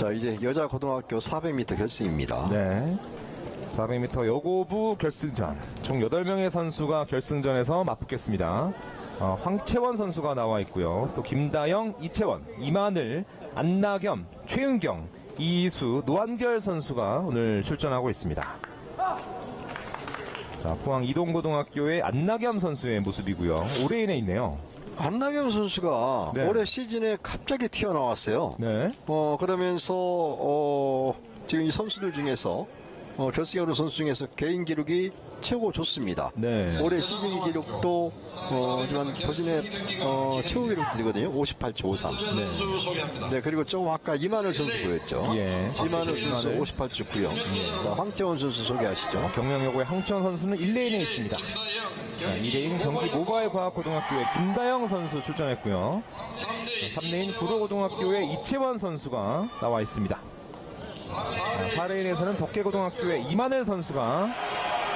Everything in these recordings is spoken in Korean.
자, 이제 여자 고등학교 400m 결승입니다. 네. 400m 여고부 결승전. 총 8명의 선수가 결승전에서 맞붙겠습니다. 어, 황채원 선수가 나와 있고요. 또 김다영, 이채원, 이만을, 안나겸, 최은경, 이희수, 노한결 선수가 오늘 출전하고 있습니다. 자, 포항 이동고등학교의 안나겸 선수의 모습이고요. 올해인에 있네요. 안나경 선수가 네. 올해 시즌에 갑자기 튀어나왔어요. 네. 어, 그러면서, 어, 지금 이 선수들 중에서, 어, 오른 선수 중에서 개인 기록이 최고 좋습니다. 네. 올해 시즌 기록도, 어, 지만 자신의, 어, 최고 기록이거든요. 58초 53. 선수 소개합니다. 네, 그리고 조금 아까 이만을 선수 보였죠. 예. 이만을 선수 이만을. 58초 9요. 자, 황재원 선수 소개하시죠. 경명여고의 황채원 선수는 1레인에 있습니다. 자, 2레인 경기 모바일 과학고등학교의 김다영 선수 출전했고요. 3레인 구로고등학교의 이채원 선수가 나와 있습니다. 자, 4레인에서는 덕계고등학교의 이만을 선수가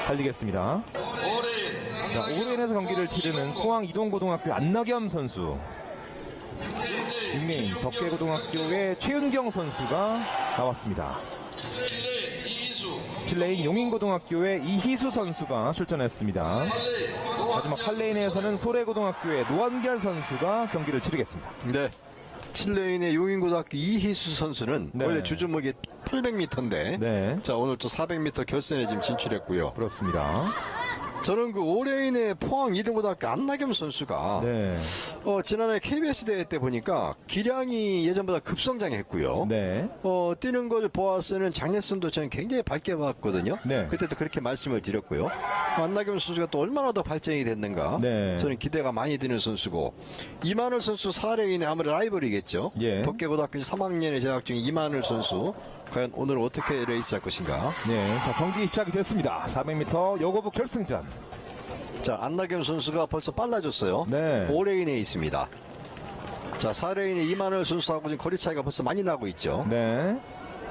달리겠습니다. 자, 5레인에서 경기를 치르는 포항 이동고등학교 안나겸 선수. 6레인 덕계고등학교의 최은경 선수가 나왔습니다. 7레인 용인고등학교의 이희수 선수가 출전했습니다. 마지막 8레인에서는 소래고등학교의 노한결 선수가 경기를 치르겠습니다. 네. 7레인의 용인고등학교 이희수 선수는 네. 원래 주전목이 800m인데 네, 자 오늘 또 400m 결선에 지금 진출했고요. 그렇습니다. 저는 그 올해인의 포항 이등고등학교 안나겸 선수가 네, 어, 지난해 KBS 대회 때 보니까 기량이 예전보다 급성장했고요. 네, 어, 뛰는 걸 보았으는 장례선도 저는 굉장히 밝게 봤거든요. 네. 그때도 그렇게 말씀을 드렸고요. 안나겸 선수가 또 얼마나 더 발전이 됐는가. 네. 저는 기대가 많이 되는 선수고. 이만을 선수 4레인의 아무래도 라이벌이겠죠. 예. 덕계고등학교 3학년에 재학 중인 이만을 선수. 과연 오늘 어떻게 레이스할 것인가. 네. 자, 경기 시작이 됐습니다. 400m 여고부 결승전. 자, 안나겸 선수가 벌써 빨라졌어요. 네. 5레인에 있습니다. 자, 4레인의 이만을 선수하고 지금 거리 차이가 벌써 많이 나고 있죠. 네.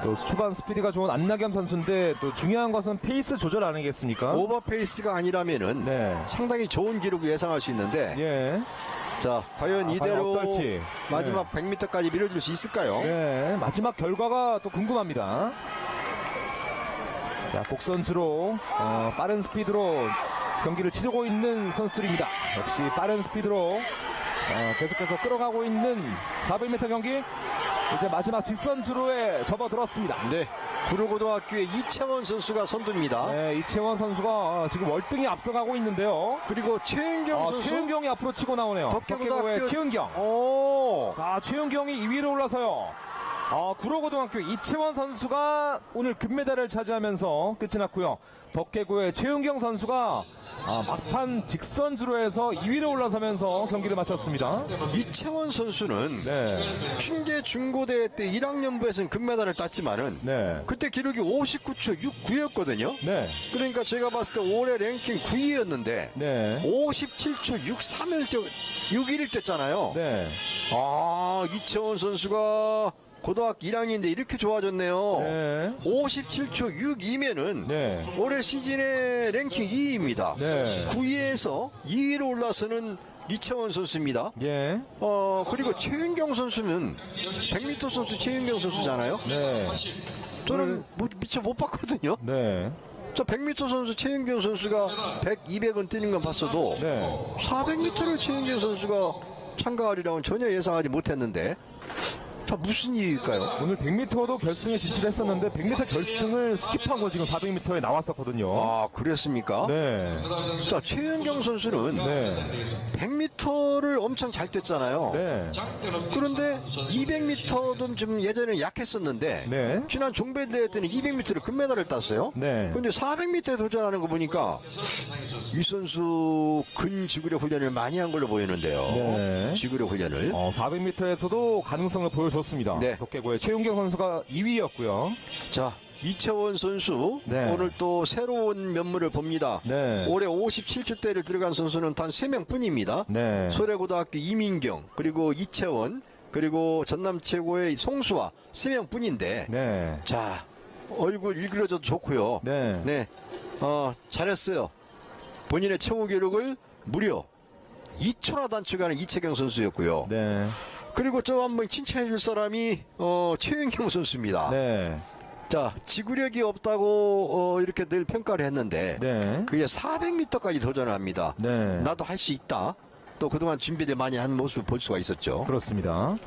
또 초반 스피드가 좋은 안나겸 선수인데 또 중요한 것은 페이스 조절 아니겠습니까? 오버페이스가 아니라면은 네. 상당히 좋은 기록을 예상할 수 있는데 예. 자 과연 아, 이대로 어떨지. 마지막 100m까지 밀어줄 수 있을까요? 네, 마지막 결과가 또 궁금합니다. 자, 곡선주로 어, 빠른 스피드로 경기를 치르고 있는 선수들입니다. 역시 빠른 스피드로 어, 계속해서 끌어가고 있는 400m 경기. 이제 마지막 직선 주로에 접어들었습니다. 네 구로고등학교의 이채원 선수가 선두입니다. 네, 이채원 선수가 어, 지금 월등히 앞서가고 있는데요. 그리고 최은경 어, 선수 최은경이 앞으로 치고 나오네요. 덕계고등학교- 덕계고의 최은경. 오 아, 최은경이 2위로 올라서요. 아, 구로고등학교 이채원 선수가 오늘 금메달을 차지하면서 끝이 났고요. 덕계고의 최은경 선수가 아, 막판 직선주로에서 2위로 올라서면서 경기를 마쳤습니다. 이채원 선수는 네, 춘계 중고대회 때 1학년부에서는 금메달을 땄지만은 네, 그때 기록이 59초 69였거든요. 네, 그러니까 제가 봤을 때 올해 랭킹 9위였는데 네, 57초 63을 뛰 61을 뛰었잖아요. 네, 아, 이채원 선수가 고등학교 1학년인데 이렇게 좋아졌네요. 네, 57초 62면은 네, 올해 시즌의 랭킹 2위입니다. 네, 9위에서 2위로 올라서는 이채원 선수입니다. 예, 어, 그리고 최윤경 선수는 100m 선수 최윤경 선수잖아요. 네, 저는 뭐, 미처 못 봤거든요. 네, 저 100m 선수 최윤경 선수가 100, 200은 뛰는 건 봤어도 네. 400m를 최윤경 선수가 참가하리라고는 전혀 예상하지 못했는데 자 무슨 이유일까요? 오늘 100m도 결승에 진출했었는데 100m 결승을 스킵하고 지금 400m에 나왔었거든요. 아 그랬습니까? 네, 자 최윤경 선수는 네, 100m를 엄청 잘 뛰었잖아요. 네, 그런데 200m도 좀 예전에 약했었는데 네. 지난 종배 대회 때는 200m를 금메달을 땄어요. 네. 근데 400m에 도전하는 거 보니까 이 선수 근지구력 훈련을 많이 한 걸로 보이는데요. 네. 지구력 훈련을. 어, 400m에서도 가능성을 보여줬 습니다. 네. 덕계고의 최윤경 선수가 2위였고요. 자, 이채원 선수 네. 오늘 또 새로운 면모를 봅니다. 네. 올해 57주대를 들어간 선수는 단 3명 뿐입니다. 네. 소래고등학교 이민경, 그리고 이채원, 그리고 전남 최고의 송수아 3명 뿐인데 네. 자, 얼굴 일그러져도 좋고요. 네. 네. 어, 잘했어요. 본인의 최고 기록을 무려 2초나 단축하는 이채경 선수였고요. 네. 그리고 저 한번 칭찬해 줄 사람이 어, 최윤경 선수입니다. 네. 자, 지구력이 없다고 어, 이렇게 늘 평가를 했는데 네. 그게 400m까지 도전합니다. 네. 나도 할 수 있다. 또 그동안 준비를 많이 한 모습을 볼 수가 있었죠. 그렇습니다.